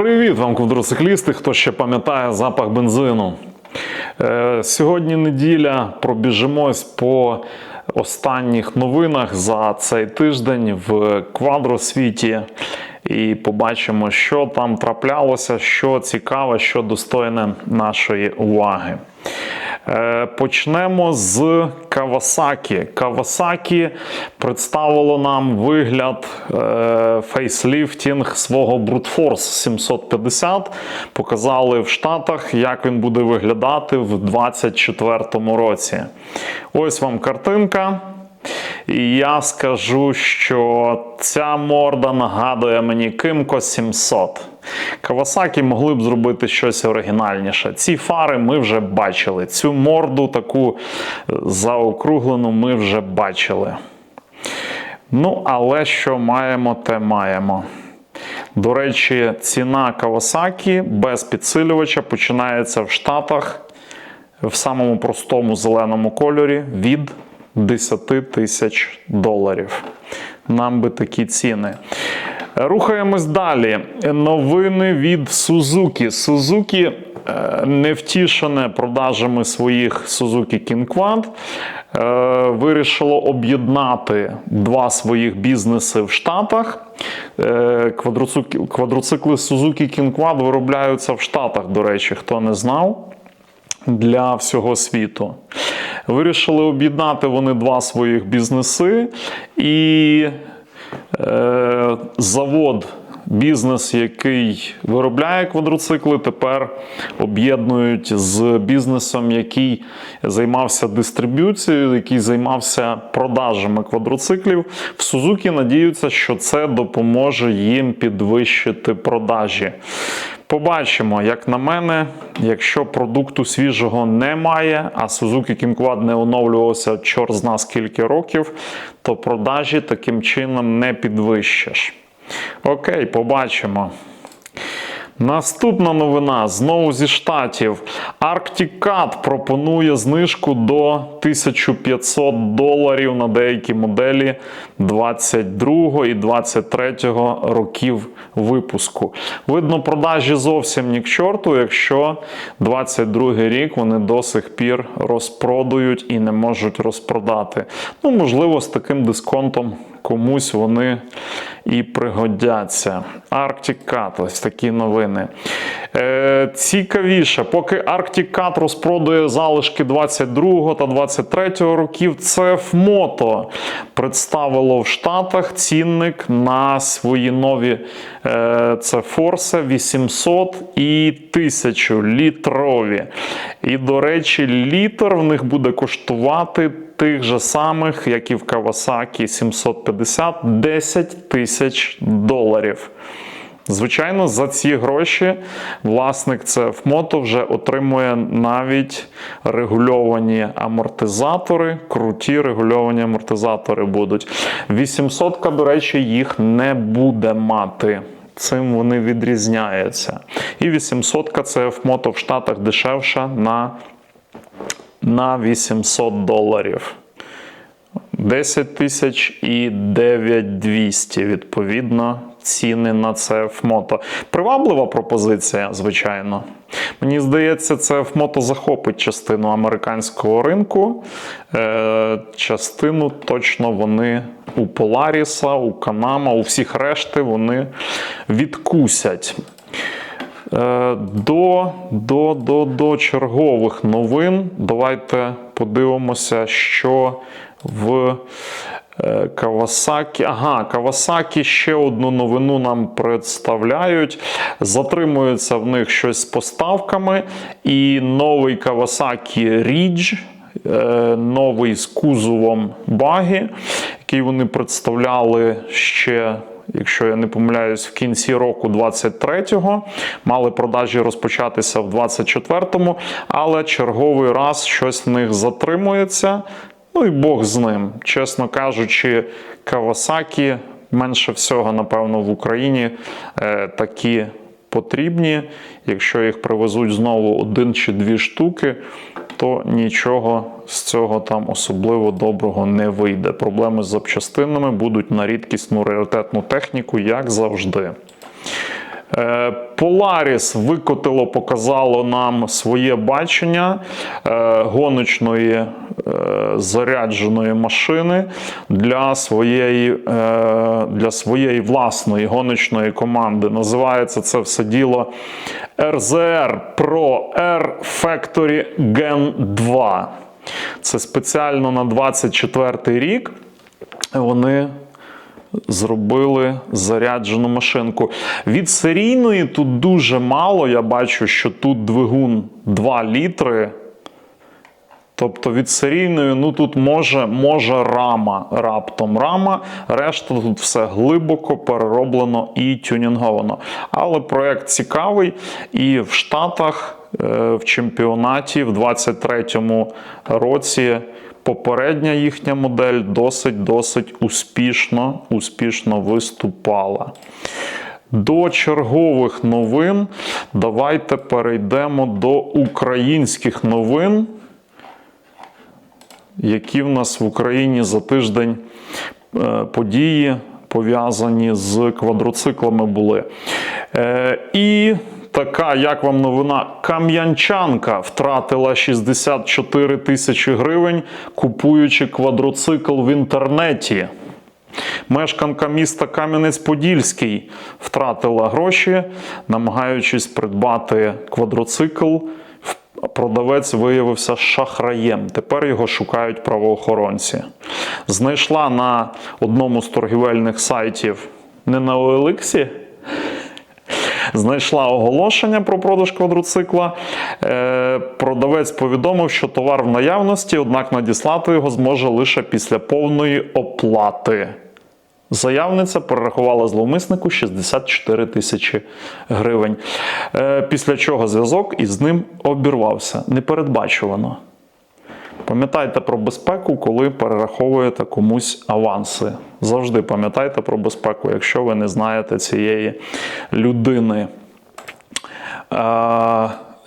Привіт вам, квадроциклісти, хто ще пам'ятає запах бензину. Е, Сьогодні неділя пробіжимось по останніх новинах за цей тиждень в квадросвіті і побачимо, що там траплялося, що цікаве, що достойне нашої уваги. Е, Почнемо з Кавасакі. Кавасакі представило нам вигляд е, фейсліфтінг свого Brute Force 750. Показали в Штатах, як він буде виглядати в 2024 році. Ось вам картинка. І я скажу, що ця морда нагадує мені Кимко 700. Кавасакі могли б зробити щось оригінальніше. Ці фари ми вже бачили. Цю морду таку е, заокруглену ми вже бачили. Ну, але що маємо, те маємо. До речі, ціна Kawasaki без підсилювача починається в Штатах в самому простому зеленому кольорі від 10 тисяч доларів. Нам би такі ціни. Рухаємось далі. Новини від Suzuki. Suzuki е, невтішене продажами своїх Suzuki King е, вирішило об'єднати два своїх бізнеси в Штатах. Е, Квадроцикли, Suzuki King виробляються в Штатах, до речі, хто не знав для всього світу. Вирішили об'єднати вони два своїх бізнеси і е, завод. Бізнес, який виробляє квадроцикли, тепер об'єднують з бізнесом, який займався дистриб'юцією, який займався продажами квадроциклів. В Сузукі надіються, що це допоможе їм підвищити продажі. Побачимо, як на мене, якщо продукту свіжого немає, а Suzuki King не оновлювався чор зна скільки років, то продажі таким чином не підвищиш. Окей, побачимо. Наступна новина знову зі штатів. Arctic пропонує знижку до 1500 доларів на деякі моделі 22 і 23 років випуску. Видно, продажі зовсім ні к чорту, якщо 22 рік вони до сих пір розпродують і не можуть розпродати. Ну, можливо, з таким дисконтом комусь вони і пригодяться. Arctic Cat, ось такі новини. Е, Цікавіше, поки Arctic Cat розпродує залишки 22 та 23 років, CF Moto представило в Штатах цінник на свої нові е, це Force 800 і 1000 літрові. І, до речі, літр в них буде коштувати тих же самих, як і в Kawasaki 750, 10 тисяч доларів. Звичайно, за ці гроші власник CF Moto вже отримує навіть регульовані амортизатори, круті регульовані амортизатори будуть. 800, до речі, їх не буде мати. Цим вони відрізняються. І 800 CF Moto в Штатах дешевша на, на 800 доларів. 10 тисяч і 9200, відповідно, ціни на CF Moto. Приваблива пропозиція, звичайно. Мені здається, CF Moto захопить частину американського ринку. Е, частину точно вони у Polaris, у Канама, у всіх решти вони відкусять. Е, До, до, до, до чергових новин. Давайте подивимося, що в е, Кавасакі. Ага, Кавасакі ще одну новину нам представляють. Затримується в них щось з поставками. І новий Кавасакі Ridge, е, новий з кузовом баги, який вони представляли ще. Якщо я не помиляюсь, в кінці року 23-го мали продажі розпочатися в 24-му, але черговий раз щось в них затримується. Ну і Бог з ним. Чесно кажучи, Кавасакі менше всього, напевно, в Україні е, такі потрібні. Якщо їх привезуть знову один чи дві штуки, то нічого з цього там особливо доброго не вийде. Проблеми з запчастинами будуть на рідкісну раритетну техніку, як завжди. Е, Polaris викотило, показало нам своє бачення е, гоночної е, зарядженої машини для своєї, е, для своєї власної гоночної команди. Називається це все діло RZR Pro R Factory Gen 2. Це спеціально на 24 рік. Вони зробили заряджену машинку. Від серійної тут дуже мало. Я бачу, що тут двигун 2 літри. Тобто від серійної, ну тут може, може рама, раптом рама, решта тут все глибоко перероблено і тюнінговано. Але проект цікавий, і в Штатах е, в чемпіонаті в 23-му році попередня їхня модель досить-досить успішно, успішно виступала. До чергових новин давайте перейдемо до українських новин які в нас в Україні за тиждень е, події пов'язані з квадроциклами були. Е, І така, як вам новина, Кам'янчанка втратила 64 тисячі гривень, купуючи квадроцикл в інтернеті. Мешканка міста Кам'янець-Подільський втратила гроші, намагаючись придбати квадроцикл. Продавець виявився шахраєм. Тепер його шукають правоохоронці. Знайшла на одному з торгівельних сайтів не на OLX, Знайшла оголошення про продаж квадроцикла. Е, Продавець повідомив, що товар в наявності, однак надіслати його зможе лише після повної оплати. Заявниця перерахувала зловмиснику 64 тисячі гривень. Е, Після чого зв'язок із ним обірвався непередбачувано. Пам'ятайте про безпеку, коли перераховуєте комусь аванси. Завжди пам'ятайте про безпеку, якщо ви не знаєте цієї людини.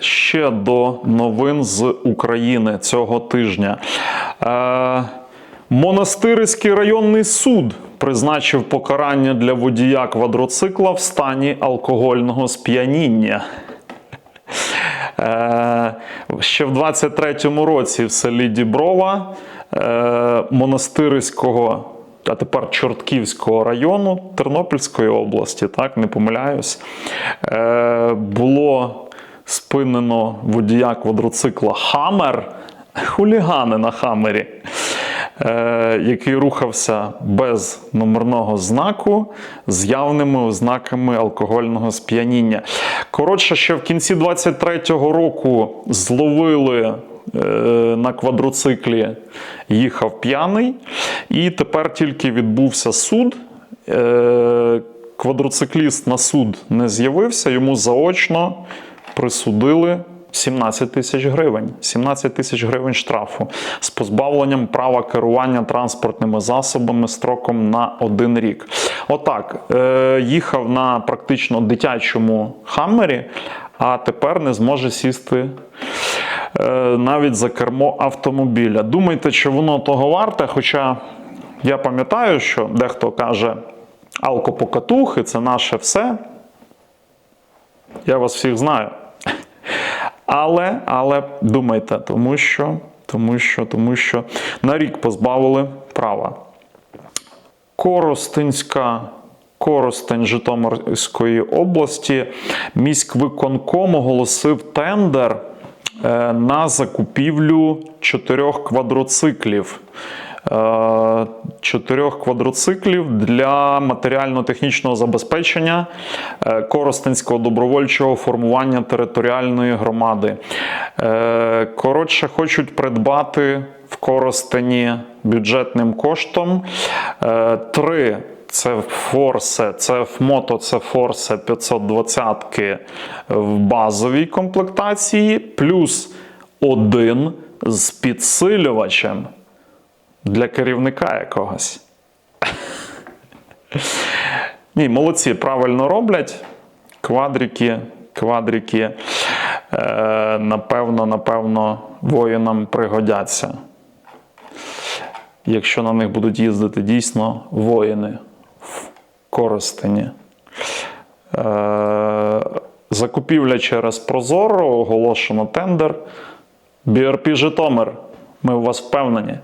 Ще до новин з України цього тижня. Монастирський районний суд призначив покарання для водія квадроцикла в стані алкогольного сп'яніння. Е, Ще в 23-му році в селі Діброва е, Монастирського, а тепер Чортківського району Тернопільської області, так, не помиляюсь, е, було спинено водія квадроцикла Хамер, хулігани на Хамері. Е, який рухався без номерного знаку з явними ознаками алкогольного сп'яніння. Коротше, ще в кінці 23-го року зловили. е, На квадроциклі їхав п'яний, і тепер тільки відбувся суд. Е, Квадроцикліст на суд не з'явився, йому заочно присудили 17 тисяч гривень. 17 тисяч гривень штрафу з позбавленням права керування транспортними засобами строком на один рік. Отак, е, їхав на практично дитячому хаммері, а тепер не зможе сісти. е, Навіть за кермо автомобіля. Думайте, чи воно того варте. Хоча я пам'ятаю, що дехто каже, алкопокатухи це наше все. Я вас всіх знаю. Але, але думайте, тому що, тому що, тому що на рік позбавили права. Коростенська. Коростень Житомирської області міськвиконком оголосив тендер е, на закупівлю чотирьох квадроциклів. Е, Чотирьох квадроциклів для матеріально-технічного забезпечення е, Коростенського добровольчого формування територіальної громади. Е, Коротше, хочуть придбати в Коростені бюджетним коштом три. Це Форсе, це мото, це Форсе 520 в базовій комплектації, плюс один з підсилювачем для керівника якогось. Ні, молодці, правильно роблять. Квадрики, квадрики, е, напевно, напевно, воїнам пригодяться. Якщо на них будуть їздити дійсно воїни в Коростені. Е, Закупівля через Прозоро, оголошено тендер. BRP Житомир. Ми у вас впевнені.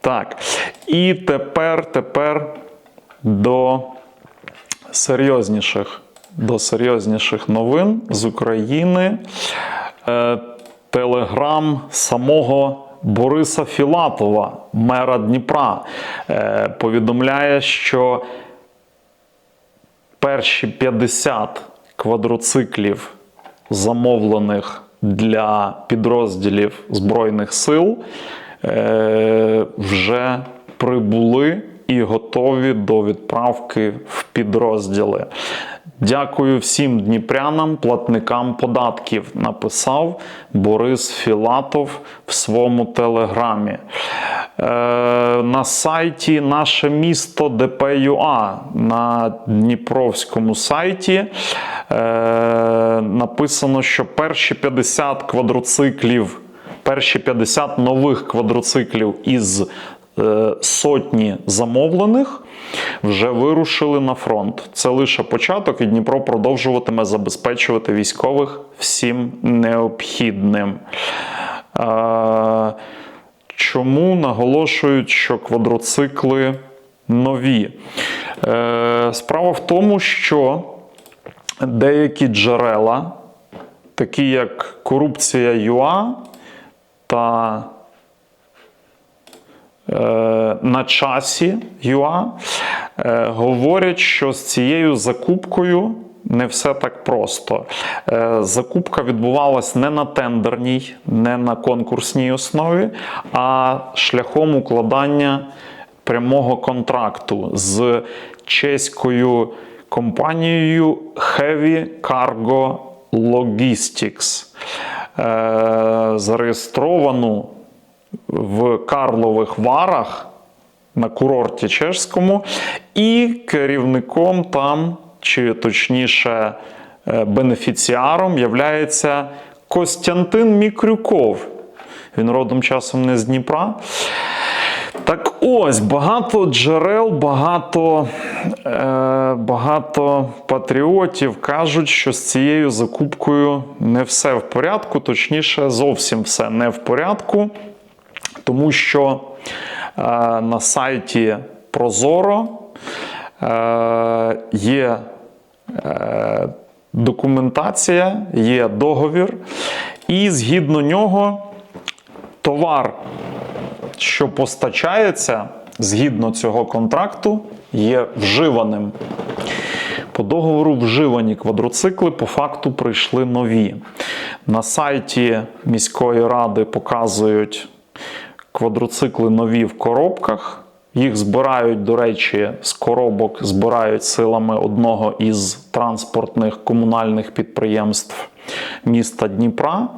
Так. І тепер, тепер до серйозніших, до серйозніших новин з України. Е, Телеграм самого Бориса Філатова, мера Дніпра, е, повідомляє, що перші 50 квадроциклів, замовлених для підрозділів Збройних сил, е, вже прибули і готові до відправки в підрозділи. Дякую всім дніпрянам, платникам податків, написав Борис Філатов в своєму телеграмі. Е, на сайті наше місто ДПЮА на Дніпровському сайті е, написано, що перші 50 квадроциклів, перші 50 нових квадроциклів із е, сотні замовлених вже вирушили на фронт. Це лише початок, і Дніпро продовжуватиме забезпечувати військових всім необхідним. Чому наголошують, що квадроцикли нові? Е, Справа в тому, що деякі джерела, такі як корупція ЮА та на часі ЮА, е, говорять, що з цією закупкою не все так просто. Е, Закупка відбувалась не на тендерній, не на конкурсній основі, а шляхом укладання прямого контракту з чеською компанією Heavy Cargo Logistics, е, зареєстровану в Карлових Варах на курорті чешському, і керівником там, чи точніше, е, бенефіціаром являється Костянтин Мікрюков. Він родом часом не з Дніпра. Так ось багато джерел, багато, е, багато патріотів кажуть, що з цією закупкою не все в порядку, точніше, зовсім все не в порядку, тому що е, на сайті Прозоро е, є е, документація, є договір, і згідно нього товар що постачається згідно цього контракту, є вживаним. По договору вживані квадроцикли по факту прийшли нові. На сайті міської ради показують квадроцикли нові в коробках. Їх збирають, до речі, з коробок збирають силами одного із транспортних комунальних підприємств міста Дніпра.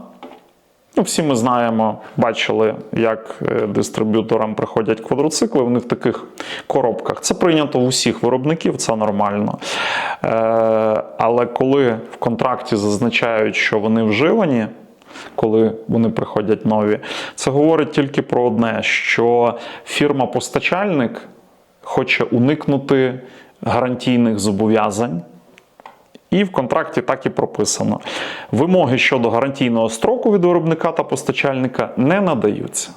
Ну, всі ми знаємо, бачили, як е, дистриб'юторам приходять квадроцикли в них в таких коробках. Це прийнято в усіх виробників, це нормально. Е, але коли в контракті зазначають, що вони вживані, коли вони приходять нові, це говорить тільки про одне: що фірма-постачальник хоче уникнути гарантійних зобов'язань. І в контракті так і прописано. Вимоги щодо гарантійного строку від виробника та постачальника не надаються.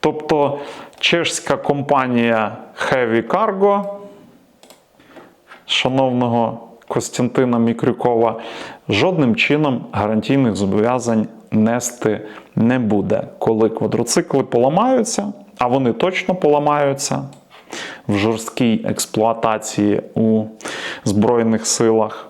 Тобто чешська компанія Heavy Cargo, шановного Костянтина Мікрюкова, жодним чином гарантійних зобов'язань нести не буде. Коли квадроцикли поламаються, а вони точно поламаються в жорсткій експлуатації у Збройних силах.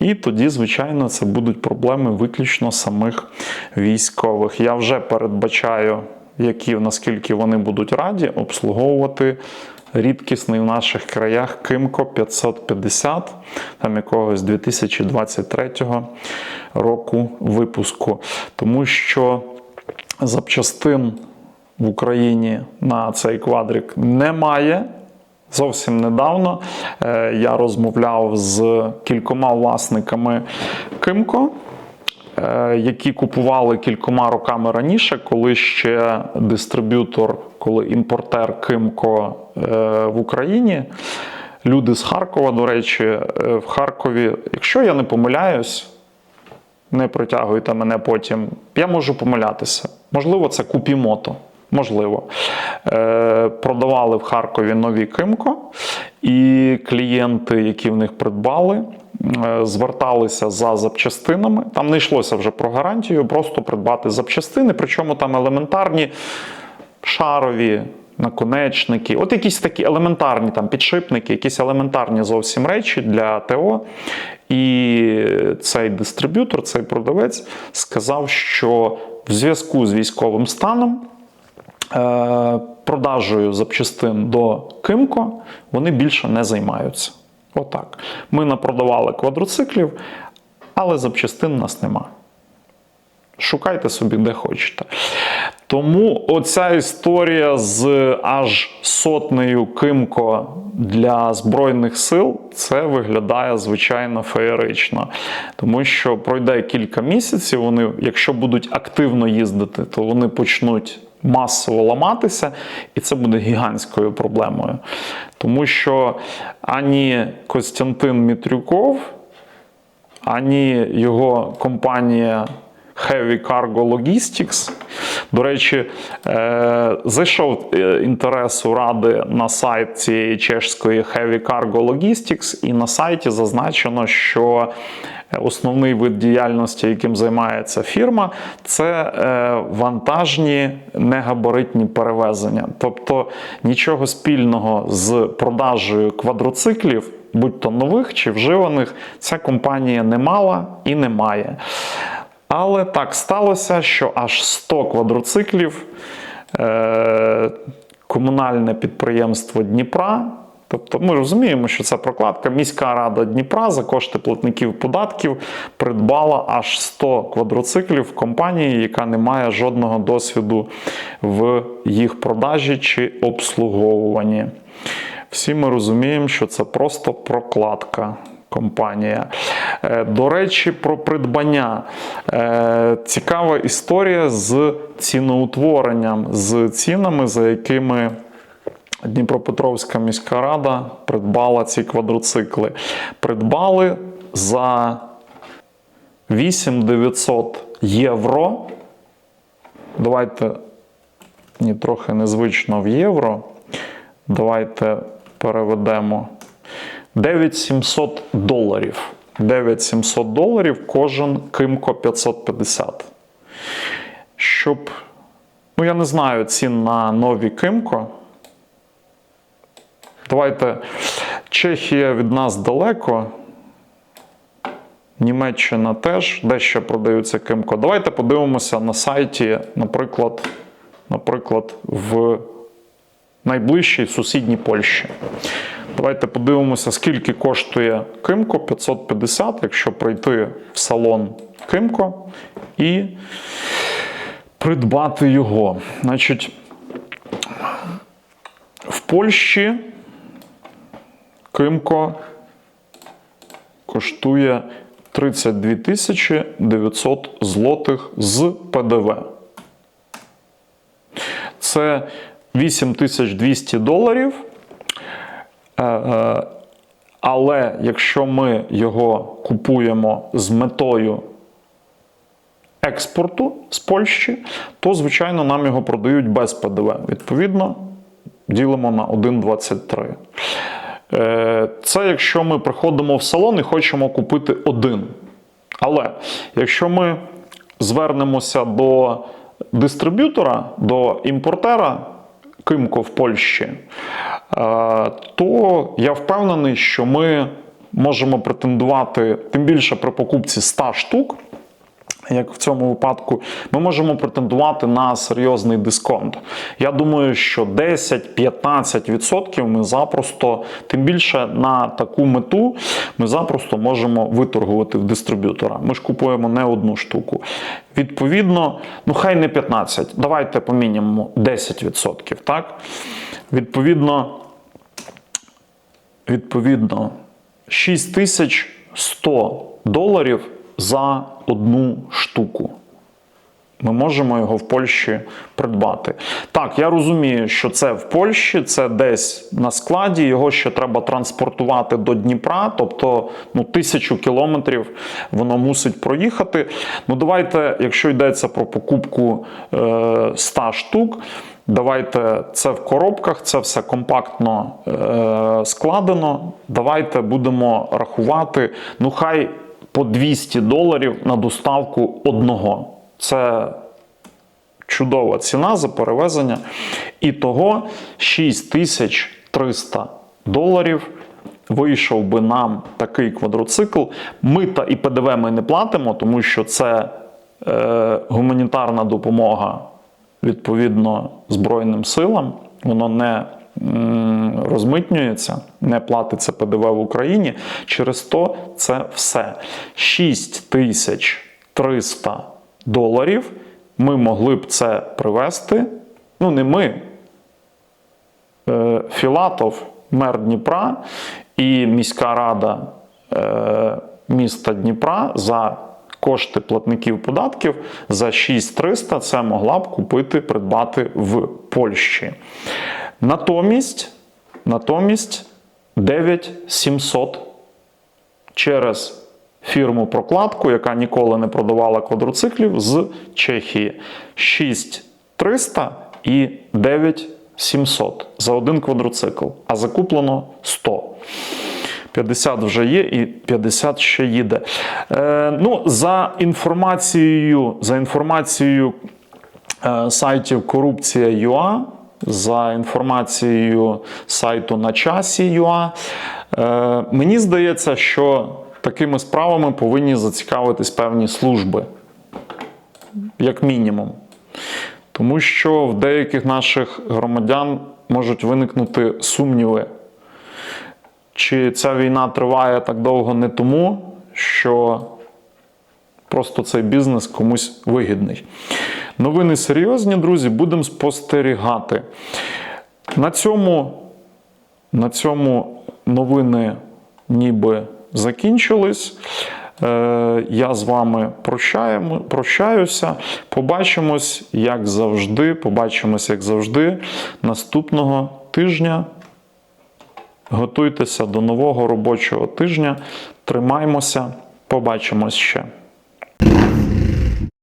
І тоді, звичайно, це будуть проблеми виключно самих військових. Я вже передбачаю, які наскільки вони будуть раді обслуговувати рідкісний в наших краях Кимко 550, там якогось 2023 року випуску. Тому що запчастин в Україні на цей квадрик немає. Зовсім недавно е, я розмовляв з кількома власниками Кимко, які купували кількома роками раніше, коли ще дистриб'ютор, коли імпортер Кимко е, в Україні люди з Харкова, до речі, е, в Харкові, якщо я не помиляюсь, не притягуйте мене потім. Я можу помилятися. Можливо, це Купімото. Можливо. Е, продавали в Харкові нові Кимко, і клієнти, які в них придбали, е, зверталися за запчастинами. Там не йшлося вже про гарантію, просто придбати запчастини, причому там елементарні шарові, наконечники, от якісь такі елементарні там підшипники, якісь елементарні зовсім речі для ТО. І цей дистриб'ютор, цей продавець сказав, що в зв'язку з військовим станом. Е, Продажею запчастин до Кимко вони більше не займаються. Отак. Ми напродавали квадроциклів, але запчастин у нас нема. Шукайте собі де хочете. Тому оця історія з аж сотнею Кимко для Збройних сил це виглядає звичайно феєрично. Тому що пройде кілька місяців, вони, якщо будуть активно їздити, то вони почнуть масово ламатися, і це буде гігантською проблемою. Тому що ані Костянтин Мітрюков, ані його компанія Heavy Cargo Logistics. До речі, е, зайшов е, інтерес у ради на сайт цієї чешської Heavy Cargo Logistics, і на сайті зазначено, що основний вид діяльності, яким займається фірма, це е, вантажні негабаритні перевезення. Тобто нічого спільного з продажею квадроциклів, будь то нових чи вживаних, ця компанія не мала і не має. Але так сталося, що аж 100 квадроциклів е, комунальне підприємство Дніпра. Тобто ми розуміємо, що це прокладка. Міська рада Дніпра за кошти платників податків придбала аж 100 квадроциклів компанії, яка не має жодного досвіду в їх продажі чи обслуговуванні. Всі ми розуміємо, що це просто прокладка компанія. Е, До речі, про придбання. Е, Цікава історія з ціноутворенням, з цінами, за якими. Дніпропетровська міська рада придбала ці квадроцикли. Придбали за 8900 євро. Давайте ні, трохи незвично в євро. Давайте переведемо 9700 доларів. 9700 доларів кожен Кимко 550. Щоб, ну я не знаю цін на нові Кимко. Давайте Чехія від нас далеко. Німеччина теж, де ще продаються Кимко. Давайте подивимося на сайті, наприклад, наприклад, в найближчій сусідній Польщі. Давайте подивимося, скільки коштує Кимко 550, якщо прийти в салон Кимко і придбати його. Значить, в Польщі Кимко коштує 32 тисячі 900 злотих з ПДВ. Це 8200 доларів. Е, е, Але якщо ми його купуємо з метою експорту з Польщі, то, звичайно, нам його продають без ПДВ. Відповідно, ділимо на 1,23. Е, Це якщо ми приходимо в салон і хочемо купити один. Але якщо ми звернемося до дистриб'ютора, до імпортера Кимко в Польщі, то я впевнений, що ми можемо претендувати тим більше при покупці 100 штук. Як в цьому випадку, ми можемо претендувати на серйозний дисконт. Я думаю, що 10-15% ми запросто, тим більше на таку мету, ми запросто можемо виторгувати в дистриб'ютора. Ми ж купуємо не одну штуку. Відповідно, ну хай не 15, давайте по мінімуму 10%. Так? Відповідно, відповідно 6100 доларів за одну штуку. Ми можемо його в Польщі придбати. Так, я розумію, що це в Польщі, це десь на складі. Його ще треба транспортувати до Дніпра, тобто ну, тисячу кілометрів воно мусить проїхати. Ну, давайте, якщо йдеться про покупку е, 100 штук. Давайте це в коробках, це все компактно е, складено. Давайте будемо рахувати. Ну, хай по 200 доларів на доставку одного. Це чудова ціна за перевезення. І того 6300 доларів. Вийшов би нам такий квадроцикл. Мита і ПДВ ми не платимо, тому що це е, гуманітарна допомога відповідно Збройним силам. Воно не розмитнюється, не платиться ПДВ в Україні. Через то це все. 6300 доларів ми могли б це привезти. Ну, не ми. Е, Філатов, мер Дніпра і міська рада е, міста Дніпра за кошти платників податків за 6300 це могла б купити, придбати в Польщі. Натомість, натомість 9700 через фірму прокладку, яка ніколи не продавала квадроциклів з Чехії. 6300 і 9700 за один квадроцикл, а закуплено 100. 50 вже є і 50 ще їде. Е, ну, за інформацією, за інформацією е, сайтів корупція.ua, за інформацією сайту на часі.ua, е, мені здається, що такими справами повинні зацікавитись певні служби, як мінімум. Тому що в деяких наших громадян можуть виникнути сумніви. Чи ця війна триває так довго не тому, що просто цей бізнес комусь вигідний. Новини серйозні, друзі, будемо спостерігати. На цьому, на цьому новини ніби закінчились. Е, Я з вами прощаємо, прощаюся. Побачимось, як завжди. Побачимось, як завжди, наступного тижня. Готуйтеся до нового робочого тижня. Тримаймося, побачимось ще.